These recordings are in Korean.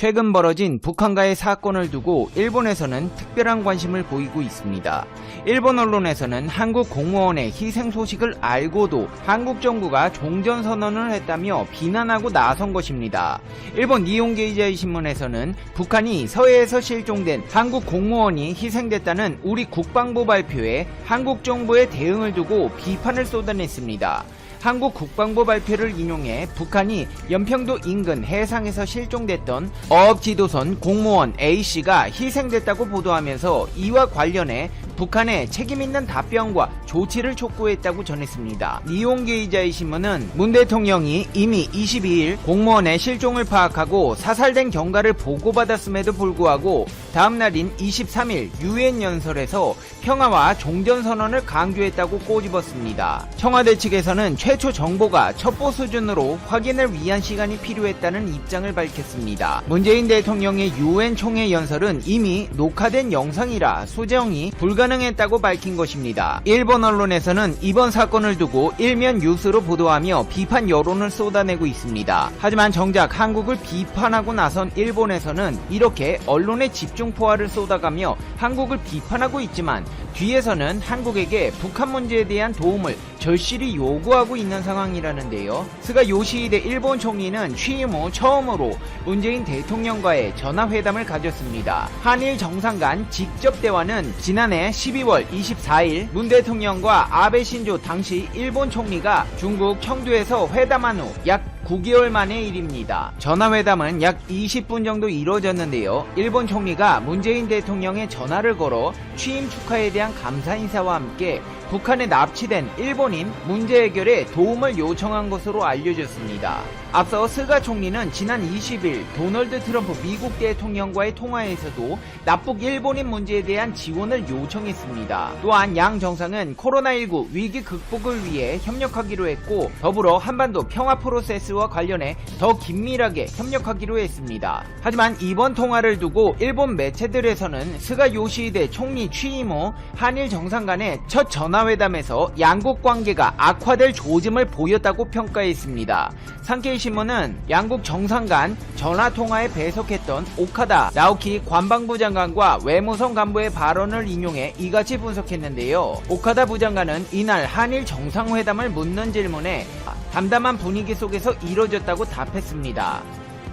최근 벌어진 북한과의 사건을 두고 일본에서는 특별한 관심을 보이고 있습니다. 일본 언론에서는 한국 공무원의 희생 소식을 알고도 한국 정부가 종전 선언을 했다며 비난하고 나선 것입니다. 일본 니온게이자이 신문에서는 북한이 서해에서 실종된 한국 공무원이 희생됐다는 우리 국방부 발표에 한국 정부의 대응을 두고 비판을 쏟아냈습니다. 한국 국방부 발표를 인용해 북한이 연평도 인근 해상에서 실종됐던 어업 지도선 공무원 A씨가 희생됐다고 보도하면서 이와 관련해 북한의 책임있는 답변과 조치를 촉구했다고 전했습니다. 니온게이자의 신문은 문 대통령이 이미 22일 공무원의 실종을 파악하고 사살된 경과를 보고받았음에도 불구하고 다음 날인 23일 유엔 연설에서 평화와 종전 선언을 강조했다고 꼬집었습니다. 청와대 측에서는 최초 정보가 첩보 수준으로 확인을 위한 시간이 필요했다는 입장을 밝혔습니다. 문재인 대통령의 유엔 총회 연설은 이미 녹화된 영상이라 수정이 불가능했다고 밝힌 것입니다. 일본 언론에서는 이번 사건을 두고 일면 뉴스로 보도하며 비판 여론을 쏟아내고 있습니다. 하지만 정작 한국을 비판하고 나선 일본에서는 이렇게 언론의 집중 포화를 쏟아가며 한국을 비판하고 있지만 뒤에서는 한국에게 북한 문제에 대한 도움을 절실히 요구하고 있는 상황이라는데요. 스가 요시히데 일본 총리는 취임 후 처음으로 문재인 대통령과의 전화회담을 가졌습니다. 한일 정상 간 직접 대화는 지난해 12월 24일 문 대통령과 아베 신조 당시 일본 총리가 중국 청두에서 회담한 후약 9개월 만의 일입니다. 전화회담은 약 20분 정도 이루어졌는데요. 일본 총리가 문재인 대통령의 전화를 걸어 취임 축하에 대한 감사 인사와 함께 북한에 납치된 일본인 문제 해결에 도움을 요청한 것으로 알려졌습니다. 앞서 스가 총리는 지난 20일 도널드 트럼프 미국 대통령과의 통화에서도 납북 일본인 문제에 대한 지원을 요청했습니다. 또한 양 정상은 코로나19 위기 극복을 위해 협력하기로 했고 더불어 한반도 평화 프로세스와 관련해 더 긴밀하게 협력하기로 했습니다. 하지만 이번 통화를 두고 일본 매체들에서는 스가 요시히데 총리 취임 후 한일 정상 간의 첫 전화회담에서 양국 관계가 악화될 조짐을 보였다고 평가했습니다. 상케이 신문은 양국 정상 간 전화 통화에 배석했던 오카다 나오키 관방부 장관과 외무성 간부의 발언을 인용해 이같이 분석했는데요. 오카다 부장관은 이날 한일 정상회담을 묻는 질문에 담담한 분위기 속에서 이뤄졌다고 답했습니다.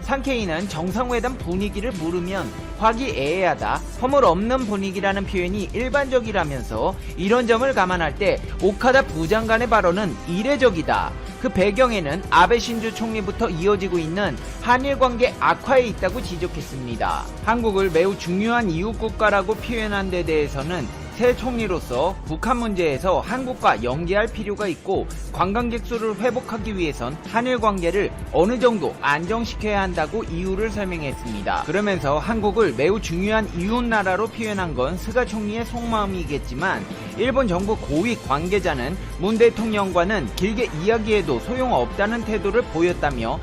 상케이는 정상회담 분위기를 물으면 화기애애하다, 허물 없는 분위기라는 표현이 일반적이라면서 이런 점을 감안할 때 오카다 부장관의 발언은 이례적이다. 그 배경에는 아베 신주 총리부터 이어지고 있는 한일 관계 악화에 있다고 지적했습니다. 한국을 매우 중요한 이웃 국가라고 표현한 데 대해서는 새 총리로서 북한 문제에서 한국과 연계할 필요가 있고 관광객 수를 회복하기 위해선 한일 관계를 어느 정도 안정시켜야 한다고 이유를 설명했습니다. 그러면서 한국을 매우 중요한 이웃 나라로 표현한 건 스가 총리의 속마음이겠지만 일본 정부 고위 관계자는 문 대통령과는 길게 이야기해도 소용없다는 태도를 보였다며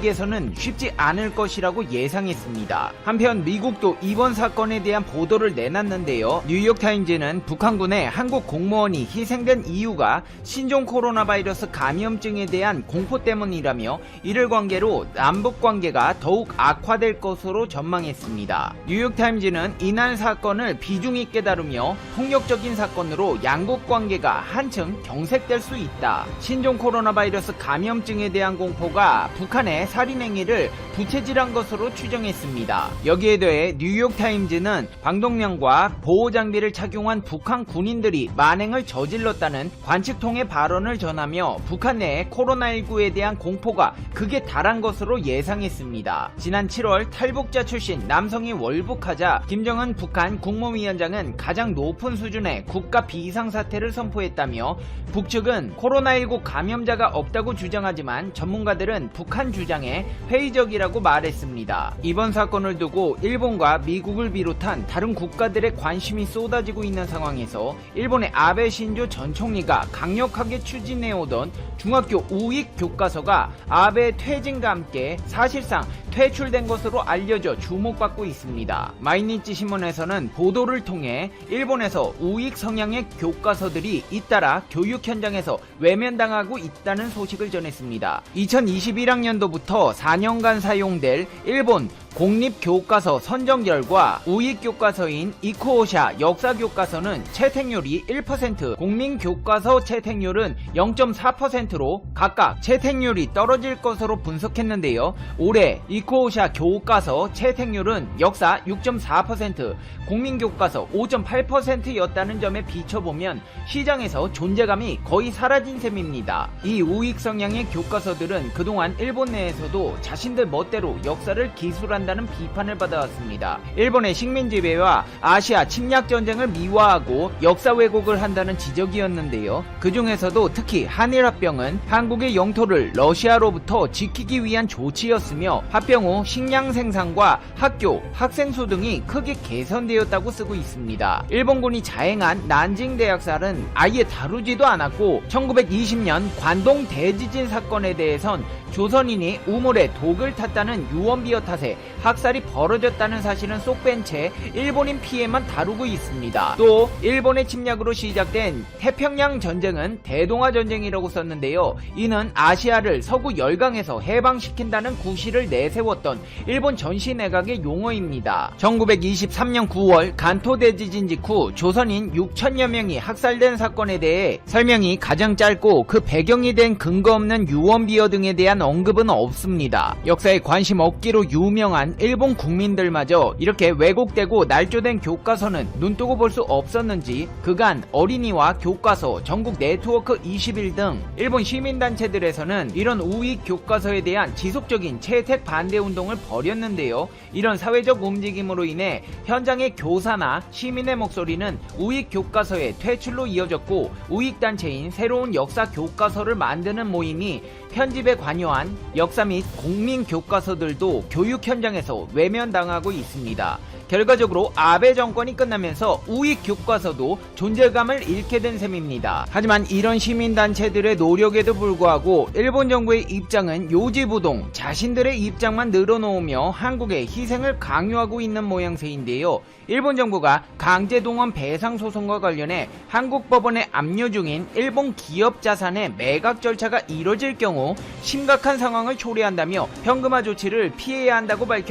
개선은 쉽지 않을 것이라고 예상했습니다. 한편 미국도 이번 사건에 대한 보도를 내놨는데요. 뉴욕타임즈는 북한군의 한국 공무원이 희생된 이유가 신종 코로나 바이러스 감염증에 대한 공포 때문이라며 이를 관계로 남북 관계가 더욱 악화될 것으로 전망했습니다. 뉴욕타임즈는 이날 사건을 비중 있게 다루며 폭력적인 사건 으로 양국 관계가 한층 경색될 수 있다. 신종 코로나 바이러스 감염증에 대한 공포가 북한의 살인 행위를 부채질한 것으로 추정했습니다. 여기에 더해 뉴욕타임즈는 방독면과 보호 장비를 착용한 북한 군인들이 만행을 저질렀다는 관측통의 발언을 전하며 북한 내 코로나19에 대한 공포가 극에 달한 것으로 예상했습니다. 지난 7월 탈북자 출신 남성이 월북하자 김정은 북한 국무위원장은 가장 높은 수준의 국가 비상사태를 선포했다며 북측은 코로나19 감염자가 없다고 주장하지만 전문가들은 북한 주장에 회의적이라고 말했습니다. 이번 사건을 두고 일본과 미국을 비롯한 다른 국가들의 관심이 쏟아지고 있는 상황에서 일본의 아베 신조 전 총리가 강력하게 추진해오던 중학교 우익 교과서가 아베 퇴진과 함께 사실상 퇴출된 것으로 알려져 주목받고 있습니다. 마이니치 신문에서는 보도를 통해 일본에서 우익 성향 의 교과서들이 잇따라 교육 현장에서 외면당하고 있다는 소식을 전했습니다. 2021학년도부터 4년간 사용될 일본 공립교과서 선정 결과 우익교과서인 이코오샤 역사교과서는 채택률이 1%, 국민교과서 채택률은 0.4%로 각각 채택률이 떨어질 것으로 분석했는데요. 올해 이코오샤 교과서 채택률은 역사 6.4%, 국민교과서 5.8%였다는 점에 비춰보면 시장에서 존재감이 거의 사라진 셈입니다. 이 우익 성향의 교과서들은 그동안 일본 내에서도 자신들 멋대로 역사를 기술한 다는 비판을 받아왔습니다. 일본의 식민 지배와 아시아 침략 전쟁을 미화하고 역사 왜곡을 한다는 지적이었는데요. 그 중에서도 특히 한일 합병은 한국의 영토를 러시아로부터 지키기 위한 조치였으며 합병 후 식량 생산과 학교, 학생 수 등이 크게 개선되었다고 쓰고 있습니다. 일본군이 자행한 난징 대학살은 아예 다루지도 않았고 1920년 관동 대지진 사건에 대해선 조선인이 우물에 독을 탔다는 유언비어 탓에 학살이 벌어졌다는 사실은 쏙 뺀 채 일본인 피해만 다루고 있습니다. 또 일본의 침략으로 시작된 태평양 전쟁은 대동아 전쟁이라고 썼는데요. 이는 아시아를 서구 열강에서 해방시킨다는 구실을 내세웠던 일본 전시 내각의 용어입니다. 1923년 9월 간토 대지진 직후 조선인 6천여 명이 학살된 사건에 대해 설명이 가장 짧고 그 배경이 된 근거 없는 유언비어 등에 대한 언급은 없습니다. 역사에 관심 없기로 유명한 일본 국민들마저 이렇게 왜곡되고 날조된 교과서는 눈뜨고 볼 수 없었는지 그간 어린이와 교과서, 전국 네트워크 21 등 일본 시민단체들에서는 이런 우익 교과서에 대한 지속적인 채택 반대 운동을 벌였는데요. 이런 사회적 움직임으로 인해 현장의 교사나 시민의 목소리는 우익 교과서의 퇴출로 이어졌고 우익 단체인 새로운 역사 교과서를 만드는 모임이 편집에 관여한 역사 및 국민 교과서들도 교육 현장에 서 외면당하고 있습니다. 결과적으로 아베 정권이 끝나면서 우익 교과서도 존재감을 잃게 된 셈입니다. 하지만 이런 시민단체들의 노력에도 불구하고 일본 정부의 입장은 요지부동 자신들의 입장만 늘어놓으며 한국의 희생을 강요하고 있는 모양새인데요. 일본 정부가 강제동원 배상 소송과 관련해 한국 법원에 압류 중인 일본 기업 자산의 매각 절차가 이뤄질 경우 심각한 상황을 초래한다며 현금화 조치를 피해야 한다고 밝혔습니다.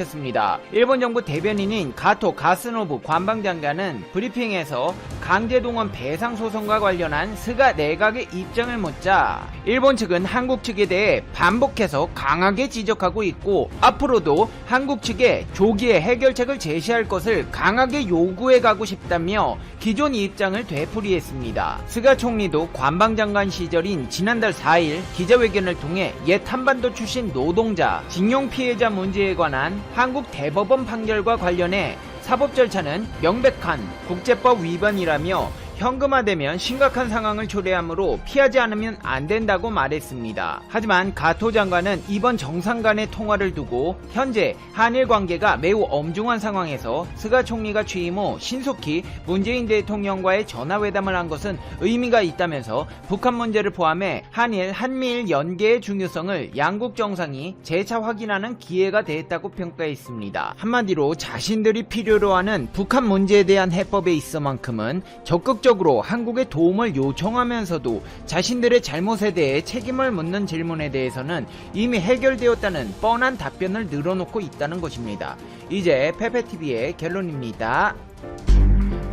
일본 정부 대변인인 가토 가스노부 관방장관은 브리핑에서 강제동원 배상 소송과 관련한 스가 내각의 입장을 묻자 일본 측은 한국 측에 대해 반복해서 강하게 지적하고 있고 앞으로도 한국 측에 조기에 해결책을 제시할 것을 강하게 요구해 가고 싶다며 기존 입장을 되풀이했습니다. 스가 총리도 관방장관 시절인 지난달 4일 기자회견을 통해 옛 한반도 출신 노동자, 징용 피해자 문제에 관한 한국 대법원 판결과 관련해 사법 절차는 명백한 국제법 위반이라며 현금화되면 심각한 상황을 초래하므로 피하지 않으면 안 된다고 말했습니다. 하지만 가토 장관은 이번 정상 간의 통화를 두고 현재 한일 관계가 매우 엄중한 상황에서 스가 총리가 취임 후 신속히 문재인 대통령과의 전화회담을 한 것은 의미가 있다면서 북한 문제를 포함해 한일 한미일 연계의 중요성을 양국 정상이 재차 확인하는 기회가 됐다고 평가했습니다. 한마디로 자신들이 필요로 하는 북한 문제에 대한 해법에 있어만큼은 적극 적극적으로 한국의 도움을 요청하면서도 자신들의 잘못에 대해 책임을 묻는 질문에 대해서는 이미 해결되었다는 뻔한 답변을 늘어놓고 있다는 것입니다. 이제 페페TV의 결론입니다.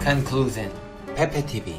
Conclusion 페페TV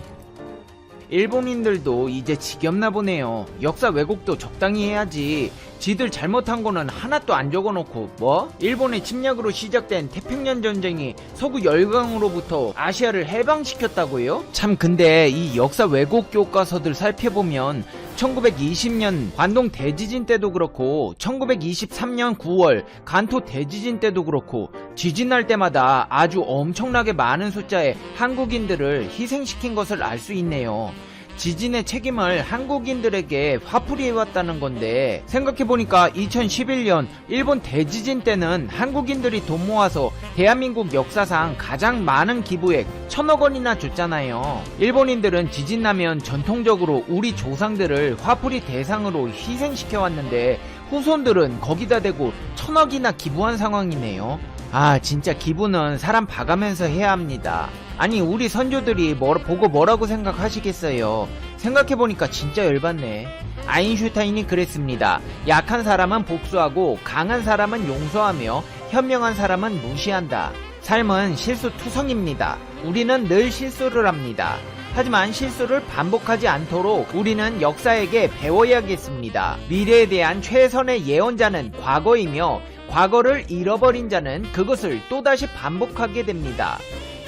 일본인들도 이제 지겹나 보네요. 역사 왜곡도 적당히 해야지. 지들 잘못한 거는 하나도 안 적어놓고 뭐? 일본의 침략으로 시작된 태평양 전쟁이 서구 열강으로부터 아시아를 해방시켰다고요? 참 근데 이 역사 왜곡 교과서들 살펴보면 1920년 관동 대지진 때도 그렇고 1923년 9월 간토 대지진 때도 그렇고 지진날 때마다 아주 엄청나게 많은 숫자의 한국인들을 희생시킨 것을 알 수 있네요. 지진의 책임을 한국인들에게 화풀이해왔다는 건데 생각해보니까 2011년 일본 대지진 때는 한국인들이 돈 모아서 대한민국 역사상 가장 많은 기부액 천억 원이나 줬잖아요. 일본인들은 지진 나면 전통적으로 우리 조상들을 화풀이 대상으로 희생시켜왔는데 후손들은 거기다 대고 천억이나 기부한 상황이네요. 아 진짜 기부는 사람 봐가면서 해야 합니다. 아니 우리 선조들이 뭐, 보고 뭐라고 생각하시겠어요. 생각해보니까 진짜 열받네. 아인슈타인이 그랬습니다. 약한 사람은 복수하고 강한 사람은 용서하며 현명한 사람은 무시한다. 삶은 실수투성입니다. 우리는 늘 실수를 합니다. 하지만 실수를 반복하지 않도록 우리는 역사에게 배워야겠습니다. 미래에 대한 최선의 예언자는 과거이며 과거를 잃어버린 자는 그것을 또다시 반복하게 됩니다.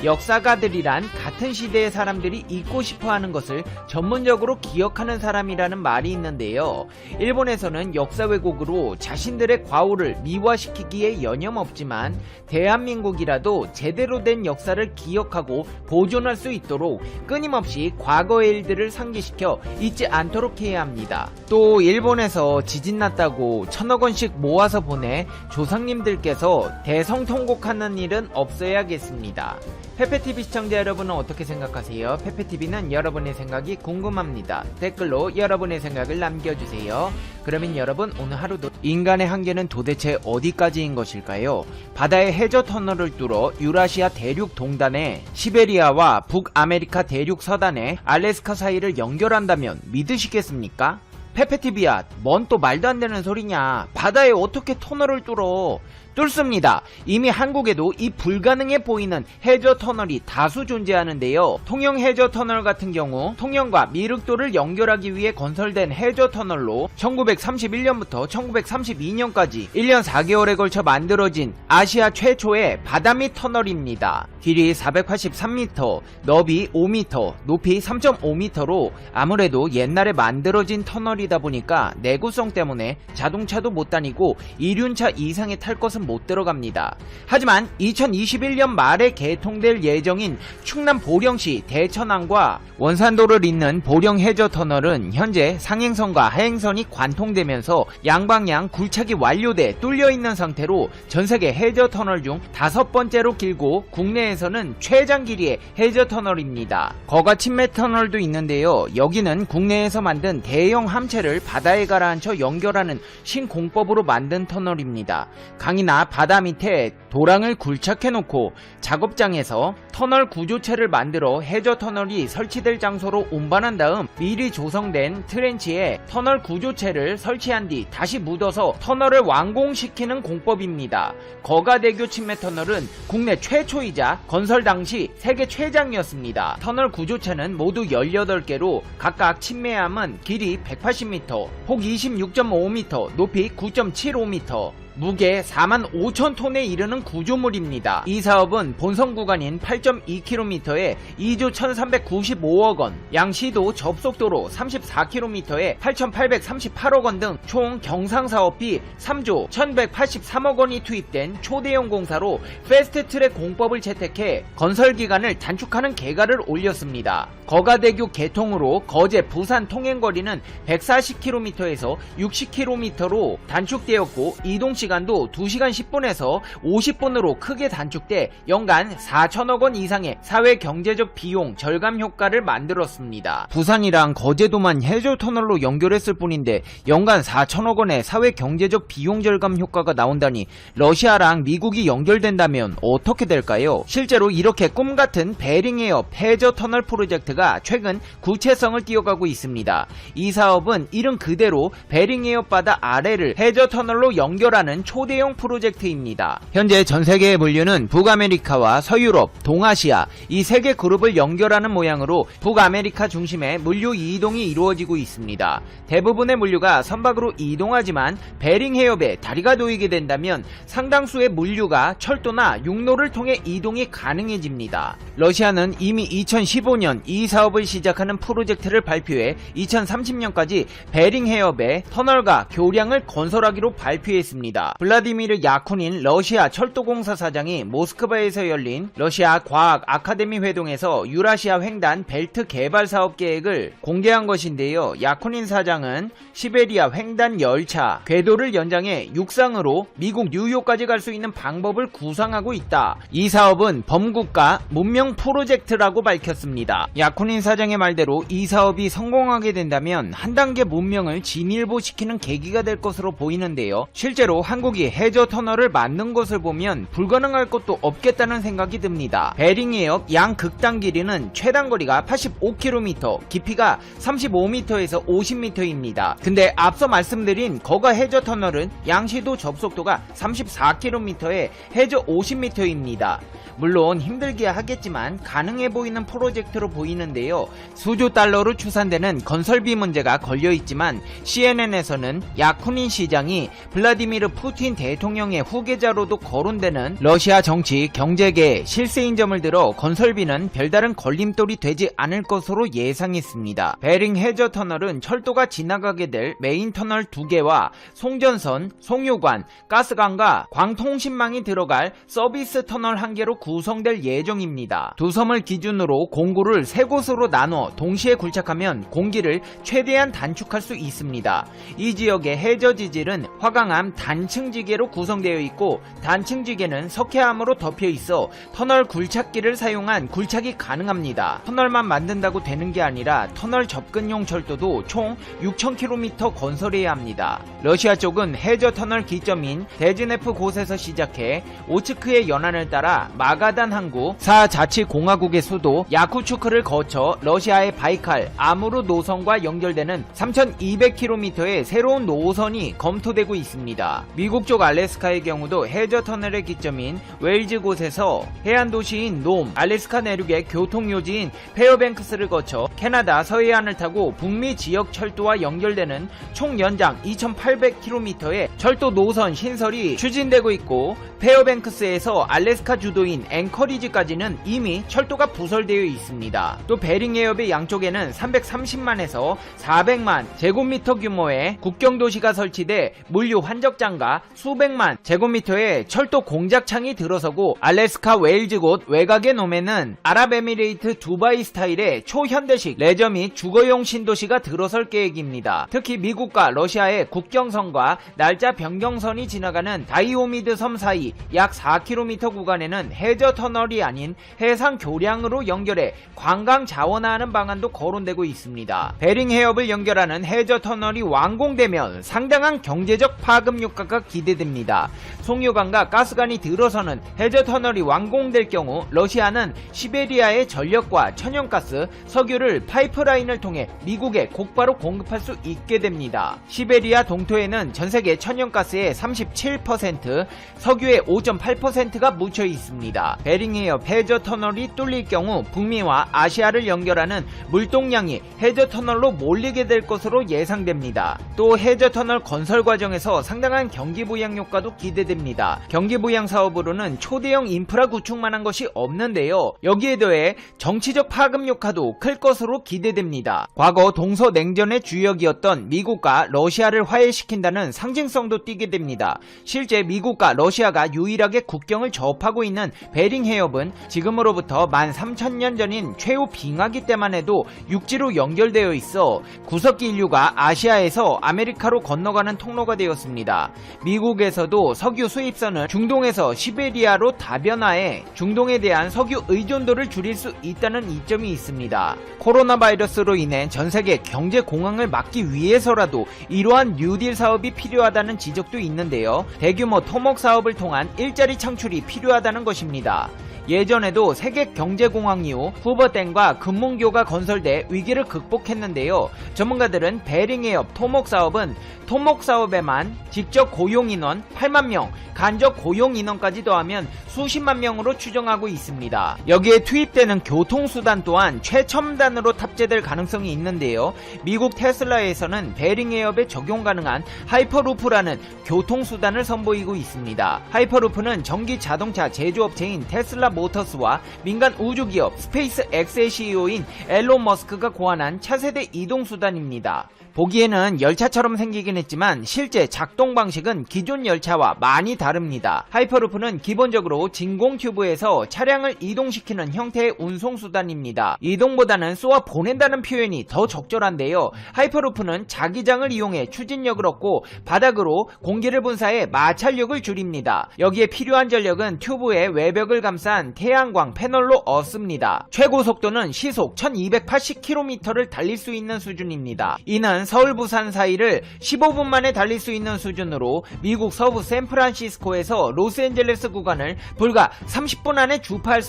역사가들이란 같은 시대의 사람들이 잊고 싶어 하는 것을 전문적으로 기억하는 사람이라는 말이 있는데요. 일본에서는 역사 왜곡으로 자신들의 과오를 미화시키기에 여념없지만 대한민국이라도 제대로 된 역사를 기억하고 보존할 수 있도록 끊임없이 과거의 일들을 상기시켜 잊지 않도록 해야 합니다. 또 일본에서 지진 났다고 천억 원씩 모아서 보내 조상님들께서 대성통곡하는 일은 없어야겠습니다. 페페TV 시청자 여러분은 어떻게 생각하세요? 페페TV는 여러분의 생각이 궁금합니다. 댓글로 여러분의 생각을 남겨주세요. 그러면 여러분 오늘 하루도 인간의 한계는 도대체 어디까지인 것일까요? 바다의 해저 터널을 뚫어 유라시아 대륙 동단에 시베리아와 북아메리카 대륙 서단에 알래스카 사이를 연결한다면 믿으시겠습니까? 페페티비야, 뭔 또 말도 안 되는 소리냐. 바다에 어떻게 터널을 뚫어. 뚫습니다. 이미 한국에도 이 불가능해 보이는 해저 터널이 다수 존재하는데요. 통영 해저 터널 같은 경우 통영과 미륵도를 연결하기 위해 건설된 해저 터널로 1931년부터 1932년까지 1년 4개월에 걸쳐 만들어진 아시아 최초의 바다 밑 터널입니다. 길이 483m, 너비 5m, 높이 3.5m로 아무래도 옛날에 만들어진 터널이다 보니까 내구성 때문에 자동차도 못 다니고 이륜차 이상의 탈 것은 못 들어갑니다. 하지만 2021년 말에 개통될 예정인 충남 보령시 대천항과 원산도를 잇는 보령 해저 터널은 현재 상행선과 하행선이 관통되면서 양방향 굴착이 완료돼 뚫려 있는 상태로 전 세계 해저 터널 중 다섯 번째로 길고 국내에서는 최장 길이의 해저 터널입니다. 거가 침매 터널도 있는데요. 여기는 국내에서 만든 대형 함체를 바다에 가라앉혀 연결하는 신공법으로 만든 터널입니다. 강이 나 바다 밑에 도랑을 굴착해놓고 작업장에서 터널 구조체를 만들어 해저 터널이 설치될 장소로 운반한 다음 미리 조성된 트렌치에 터널 구조체를 설치한 뒤 다시 묻어서 터널을 완공시키는 공법입니다. 거가대교 침매 터널은 국내 최초이자 건설 당시 세계 최장이었습니다. 터널 구조체는 모두 18개로 각각 침매함은 길이 180m, 폭 26.5m, 높이 9.75m, 무게 4만 5천 톤에 이르는 구조물입니다. 이 사업은 본선 구간인 8.2km에 2조 1395억 원, 양시도 접속도로 34km에 8,838억 원 등 총 경상 사업비 3조 1183억 원이 투입된 초대형 공사로 패스트트랙 공법을 채택해 건설 기간을 단축하는 계가를 올렸습니다. 거가대교 개통으로 거제 부산 통행거리는 140km에서 60km로 단축되었고 이동 시 간도 2시간 10분에서 50분으로 크게 단축돼 연간 4천억 원 이상의 사회 경제적 비용 절감 효과를 만들었습니다. 부산이랑 거제도만 해저 터널로 연결했을 뿐인데 연간 4천억 원의 사회 경제적 비용 절감 효과가 나온다니 러시아랑 미국이 연결된다면 어떻게 될까요? 실제로 이렇게 꿈 같은 베링해협 해저 터널 프로젝트가 최근 구체성을 띄어가고 있습니다. 이 사업은 이름 그대로 베링해협 바다 아래를 해저 터널로 연결하는 초대형 프로젝트입니다. 현재 전 세계의 물류는 북아메리카와 서유럽, 동아시아 이 세 개 그룹을 연결하는 모양으로 북아메리카 중심의 물류 이동이 이루어지고 있습니다. 대부분의 물류가 선박으로 이동하지만 베링 해협에 다리가 놓이게 된다면 상당수의 물류가 철도나 육로를 통해 이동이 가능해집니다. 러시아는 이미 2015년 이 사업을 시작하는 프로젝트를 발표해 2030년까지 베링 해협에 터널과 교량을 건설하기로 발표했습니다. 블라디미르 야쿠닌 러시아 철도공사 사장이 모스크바에서 열린 러시아 과학 아카데미 회동에서 유라시아 횡단 벨트 개발 사업 계획을 공개한 것인데요. 야쿠닌 사장은 시베리아 횡단 열차 궤도를 연장해 육상으로 미국 뉴욕까지 갈 수 있는 방법을 구상하고 있다. 이 사업은 범국가 문명 프로젝트라고 밝혔습니다. 야쿠닌 사장의 말대로 이 사업이 성공하게 된다면 한 단계 문명을 진일보시키는 계기가 될 것으로 보이는데요. 실제로 한 한국이 해저 터널을 만든 것을 보면 불가능할 것도 없겠다는 생각이 듭니다. 베링해협 양 극단 길이는 최단 거리가 85km, 깊이가 35m에서 50m입니다. 근데 앞서 말씀드린 거가 해저 터널은 양시도 접속도가 34km에 해저 50m입니다. 물론 힘들게 하겠지만 가능해 보이는 프로젝트로 보이는데요. 수조 달러로 추산되는 건설비 문제가 걸려 있지만 CNN에서는 야쿠닌 시장이 블라디미르 푸틴 대통령의 후계자로도 거론되는 러시아 정치 경제계 실세인 점을 들어 건설비는 별다른 걸림돌이 되지 않을 것으로 예상했습니다. 베링 해저 터널은 철도가 지나가게 될 메인 터널 두 개와 송전선, 송유관, 가스관과 광통신망이 들어갈 서비스 터널 한 개로 구성될 예정입니다. 두 섬을 기준으로 공구를 세 곳으로 나눠 동시에 굴착하면 공기를 최대한 단축할 수 있습니다. 이 지역의 해저 지질은 화강암 단 층지계로 구성되어 있고 단층지계는 석회암으로 덮여 있어 터널 굴착기를 사용한 굴착이 가능합니다. 터널만 만든다고 되는 게 아니라 터널 접근용 철도도 총 6,000km 건설해야 합니다. 러시아 쪽은 해저 터널 기점인 데즈네프 곳에서 시작해 오츠크의 연안을 따라 마가단 항구, 사자치공화국의 수도 야쿠츠크를 거쳐 러시아의 바이칼, 아무르 노선과 연결되는 3,200km의 새로운 노선이 검토되고 있습니다. 미국 쪽 알래스카의 경우도 해저 터널의 기점인 웨일즈 곳에서 해안 도시인 놈, 알래스카 내륙의 교통요지인 페어뱅크스를 거쳐 캐나다 서해안을 타고 북미 지역 철도와 연결되는 총 연장 2,800km의 철도 노선 신설이 추진되고 있고 페어뱅크스에서 알래스카 주도인 앵커리지까지는 이미 철도가 부설되어 있습니다. 또 베링 해협의 양쪽에는 330만에서 400만 제곱미터 규모의 국경 도시가 설치돼 물류 환적장과 수백만 제곱미터의 철도 공작창이 들어서고 알래스카 웨일즈 곳 외곽의 놈에는 아랍에미레이트 두바이 스타일의 초현대식 레저 및 주거용 신도시가 들어설 계획입니다. 특히 미국과 러시아의 국경선과 날짜 변경선이 지나가는 다이오미드 섬 사이 약 4km 구간에는 해저 터널이 아닌 해상 교량으로 연결해 관광 자원화하는 방안도 거론되고 있습니다. 베링 해협을 연결하는 해저 터널이 완공되면 상당한 경제적 파급 효과가 기대됩니다. 송유관과 가스관이 들어서는 해저 터널이 완공될 경우 러시아는 시베리아의 전력과 천연가스, 석유를 파이프라인을 통해 미국에 곧바로 공급할 수 있게 됩니다. 시베리아 동토에는 전 세계 천연가스의 37%, 석유의 5.8%가 묻혀 있습니다. 베링해협 해저 터널이 뚫릴 경우 북미와 아시아를 연결하는 물동량이 해저 터널로 몰리게 될 것으로 예상됩니다. 또 해저 터널 건설 과정에서 상당한 경기 부양 효과도 기대됩니다. 경기 부양 사업으로는 초대형 인프라 구축만한 것이 없는데요. 여기에 더해 정치적 파급 효과도 클 것으로 기대됩니다. 과거 동서 냉전의 주역이었던 미국과 러시아를 화해시킨다는 상징성도 띠게 됩니다. 실제 미국과 러시아가 유일하게 국경을 접하고 있는 베링 해협은 지금으로부터 13,000년 전인 최후 빙하기 때만 해도 육지로 연결되어 있어 구석기 인류가 아시아에서 아메리카로 건너가는 통로가 되었습니다. 미국에서도 석유 수입선을 중동에서 시베리아로 다변화해 중동에 대한 석유 의존도를 줄일 수 있다는 이점이 있습니다. 코로나 바이러스로 인해 전 세계 경제 공황을 막기 위해서라도 이러한 뉴딜 사업이 필요하다는 지적도 있는데요. 대규모 토목 사업을 통한 일자리 창출이 필요하다는 것입니다. 예전에도 세계 경제공황 이후 후버댐과 금문교가 건설돼 위기를 극복했는데요. 전문가들은 베링해협 토목 사업은 토목 사업에만 직접 고용 인원 8만 명, 간접 고용 인원까지 더하면 수십만 명으로 추정하고 있습니다. 여기에 투입되는 교통수단 또한 최첨단으로 탑재될 가능성이 있는데요. 미국 테슬라에서는 베링해협에 적용 가능한 하이퍼루프라는 교통수단을 선보이고 있습니다. 하이퍼루프는 전기 자동차 제조업체인 테슬라 모터스와 민간 우주기업 스페이스 X의 CEO인 앨런 머스크가 고안한 차세대 이동수단입니다. 보기에는 열차처럼 생기긴 했지만 실제 작동 방식은 기존 열차와 많이 다릅니다. 하이퍼루프는 기본적으로 진공 튜브에서 차량을 이동시키는 형태의 운송수단입니다. 이동보다는 쏘아 보낸다는 표현이 더 적절한데요. 하이퍼루프는 자기장을 이용해 추진력을 얻고 바닥으로 공기를 분사해 마찰력을 줄입니다. 여기에 필요한 전력은 튜브의 외벽을 감싼 태양광 패널로 얻습니다. 최고 속도는 시속 1280km를 달릴 수 있는 수준입니다. 이는 서울 부산 사이를 15분 만에 달릴 수 있는 수준으로 미국 서부 샌프란시스코에서 로스앤젤레스 구간을 불과 30분 안에 주파할 수